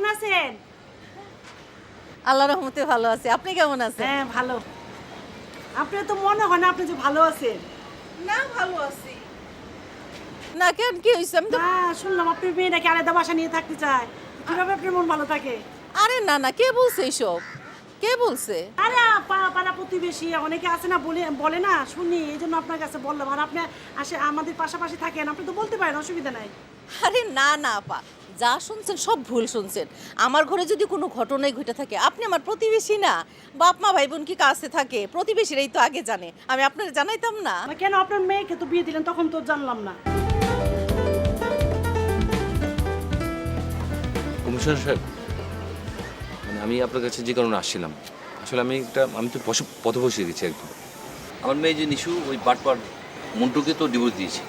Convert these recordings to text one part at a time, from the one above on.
কেমন আছেন? আল্লাহ রহমতে ভালো আছে। আপনি কেমন আছেন? হ্যাঁ ভালো। আপনার তো মনে হয় না আপনি যে ভালো আছেন। না ভালো আছি। না কেন? কি হয়েছে আমি তো না শুনলাম আপনি মেয়ে নাকি আলাদা বাসা নিয়ে থাকতে চায়। কীভাবে আপনার মন ভালো থাকে? আরে না না কে বলছে এইসব? কে বলছে? আরে প্রতিবেশী অনেকে আছে না বলে বলে না শুনি এই জন্য আপনার কাছে বললাম। আর আপনি আসে আমাদের পাশাপাশি থাকেন আপনি তো বলতে পারেন অসুবিধা নাই। আরে না না আপা যা শুনছেন সব ভুল শুনছেন। আমার ঘরে যদি কোনো ঘটনাই ঘটে থাকে আপনি আমার প্রতিবেশী না। বাপ মা ভাই বোন কি কাছে থাকে? প্রতিবেশীরাই তো আগে জানে। আমি আপনার জানাইতাম না। কেন? আপনার মেয়েকে তো বিয়ে দিলেন তখন তো জানলাম না। কমিশনার সাহেব মানে আমি আপনার কাছে যে কারণে আসছিলাম আসলে আমি একটা আমি তো পশু পথে বসে গেছি একদম। আমার মেয়ে যে নিশু ওই বাটপার মন্টুকে তো ডিভোর্স দিয়েছে।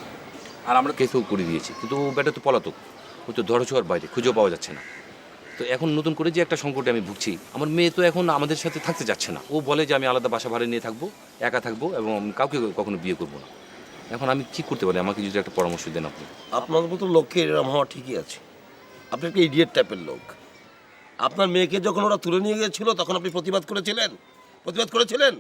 আর আমরা কেসও করে দিয়েছি। কিন্তু ও বেটা তো পলাতক। ও তো ধরছোয়ার বাইরে খুঁজেও পাওয়া যাচ্ছে না। তো এখন নতুন করে যে একটা সংকটে আমি ভুগছি আমার মেয়ে তো এখন আমাদের সাথে থাকতে যাচ্ছে না। ও বলে যে আমি আলাদা বাসা ভাড়া নিয়ে থাকব একা থাকব এবং আমি কাউকে কখনো বিয়ে করব না। এখন আমি কি করতে পারি? আমাকে যদি একটা পরামর্শ দেন আপনি। আপনার মতো লোককে এরকম হওয়া ঠিকই আছে। আপনি একটা ইডিয়েট টাইপের লোক। আপনার মেয়েকে যখন ওরা তুলে নিয়ে গিয়েছিল তখন আপনি প্রতিবাদ করেছিলেন? প্রতিবাদ করেছিলেন?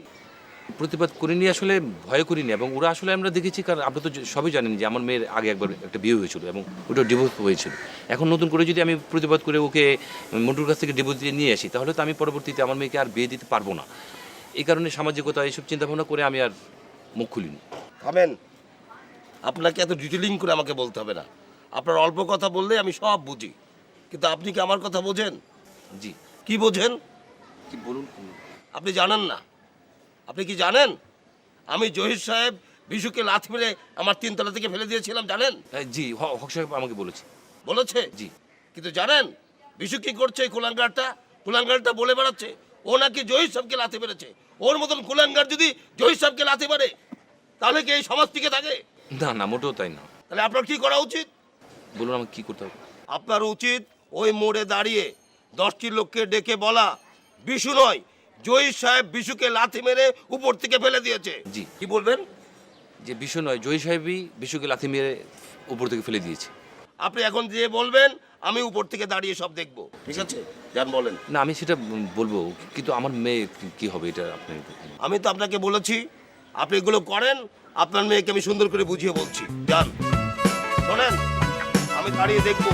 প্রতিবাদ করিনি আসলে ভয় করিনি এবং ওরা আসলে আমরা দেখেছি কারণ আপনি তো সবই জানেন যে আমার মেয়ের আগে একবার একটা বিয়ে হয়েছিল এবং ওটা ডিভোর্স হয়েছিল। এখন নতুন করে যদি আমি প্রতিবাদ করে ওকে মন্টুর কাছ থেকে ডিভোর্স দিয়ে নিয়ে আসি তাহলে তো আমি পরবর্তীতে আমার মেয়েকে আর বিয়ে দিতে পারব না। এই কারণে সামাজিকতা এইসব চিন্তাভাবনা করে আমি আর মুখ খুলিনি। থামেন। আপনাকে এত ডিটেলিং করে আমাকে বলতে হবে না। আপনার অল্প কথা বললে আমি সব বুঝি। কিন্তু আপনি কি আমার কথা বোঝেন? জি। কি বোঝেন? কি বলুন আপনি জানেন না। আপনি কি জানেন? আমি জহির সাহেব বিশুকে লাথ মেরে আমার তিনতলা থেকে ফেলে দিয়েছিলাম জানেন? জি হক সাহেব আমাকে বলেছে। বলেছে? জি। কিন্তু জানেন বিশু কি করছে কুলাঙ্গারটা? কুলাঙ্গারটা বলে বেড়াচ্ছে ও নাকি জহির সাহেবকে লাথে মেরেছে। ওর মতন কুলাঙ্গার যদি জহির সাহেবকে লাথে মারে তাহলে কি এই সমাজ টিকে থাকে? না না মোটেও তাই না। তাহলে আপনার কি করা উচিত? বলুন আমাকে কী করতে হবে। আপনার উচিত ওই মোড়ে দাঁড়িয়ে দশটি লোককে ডেকে বলা বিশু নয় জয়ী সাহেব বিশুকে লাথি মেরে উপর থেকে ফেলে দিয়েছে। জি। কি বলবেন? যে বিশু নয় জয়ী সাহেবই বিশুকে লাথি মেরে উপর থেকে ফেলে দিয়েছে। আপনি এখন যে বলবেন আমি উপর থেকে দাঁড়িয়ে সব দেখব। ঠিক আছে? যান বলেন। না আমি সেটা বলব কিন্তু আমার মেয়ে কি- হবে এটা আপনি আমি তো আপনাকে বলেছি আপনি এগুলো করেন আপনার মেয়েকে আমি সুন্দর করে বুঝিয়ে বলছি। যান। শোনেন আমি দাঁড়িয়ে দেখব।